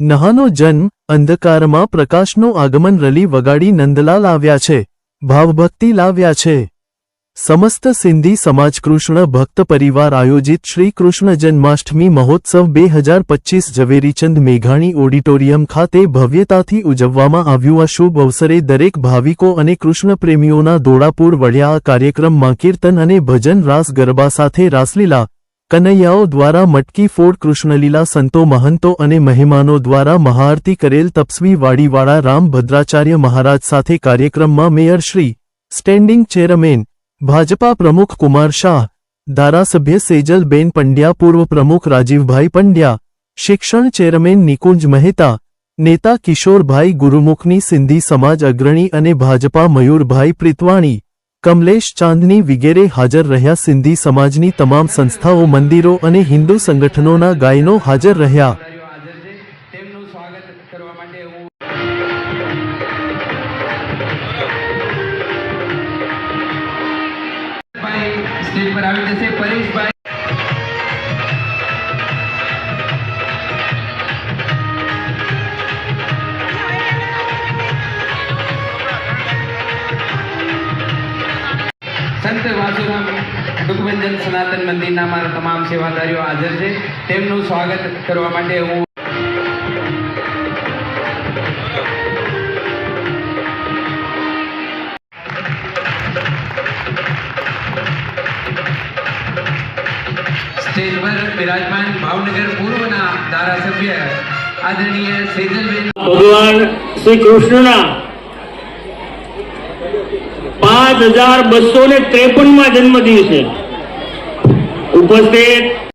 નહાનો જન્મ અંધકારમાં પ્રકાશનું આગમન રલી વગાડી નંદલાલ આવ્યા છે, ભાવભક્તિ લાવ્યા છે. સમસ્ત સિંધી સમાજ કૃષ્ણ ભક્ત પરિવાર આયોજિત શ્રી કૃષ્ણ જન્માષ્ટમી મહોત્સવ બે હજાર પચીસ ઝવેરીચંદ મેઘાણી ઓડિટોરિયમ ખાતે ભવ્યતાથી ઉજવવામાં આવ્યું આ શુભ અવસરે દરેક ભાવિકો અને કૃષ્ણ પ્રેમીઓના દોડાપૂર વળ્યા આ કાર્યક્રમમાં કીર્તન અને ભજન રાસ ગરબા સાથે રાસલીલા કનૈયાઓ દ્વારા મટકી ફોડ કૃષ્ણલીલા સંતો મહંતો અને મહેમાનો દ્વારા મહાઆરતી કરેલ તપસ્વી વાડીવાળા રામ ભદ્રાચાર્ય મહારાજ સાથે કાર્યક્રમમાં mayor Shri, standing chairman, Bhajapa પ્રમુખ કુમાર શાહ, ધારાસભ્ય સેજલબેન પંડ્યા, પૂર્વ પ્રમુખ રાજીવભાઈ પંડ્યા, શિક્ષણ ચેરમેન નિકુંજ મહેતા, નેતા કિશોરભાઈ ગુરુમુખની સિંધી સમાજ અગ્રણી અને ભાજપા મયુરભાઈ પ્રિતવાણી કમલેશ ચાંદની વિગેરે હાજર રહ્યા સિંધી સમાજની તમામ સંસ્થાઓ, મંદિરો અને હિન્દુ સંગઠનોના ગાયનો હાજર રહ્યા. પધારીઓ વાસુરામ દુઃખભંજન સનાતન મંદિરના મારા તમામ સેવાદારીઓ હાજર છે. તેમનું સ્વાગત કરવા માટે હું સ્ટેજ પર બિરાજમાન ભાવનગર પૂર્વના ધારાસભ્ય આદરણીય સેજલબેન ભગવાન શ્રી કૃષ્ણના પાંચ હજાર બસો ને ત્રેપનમાં જન્મ દિવસે ઉપસ્થિત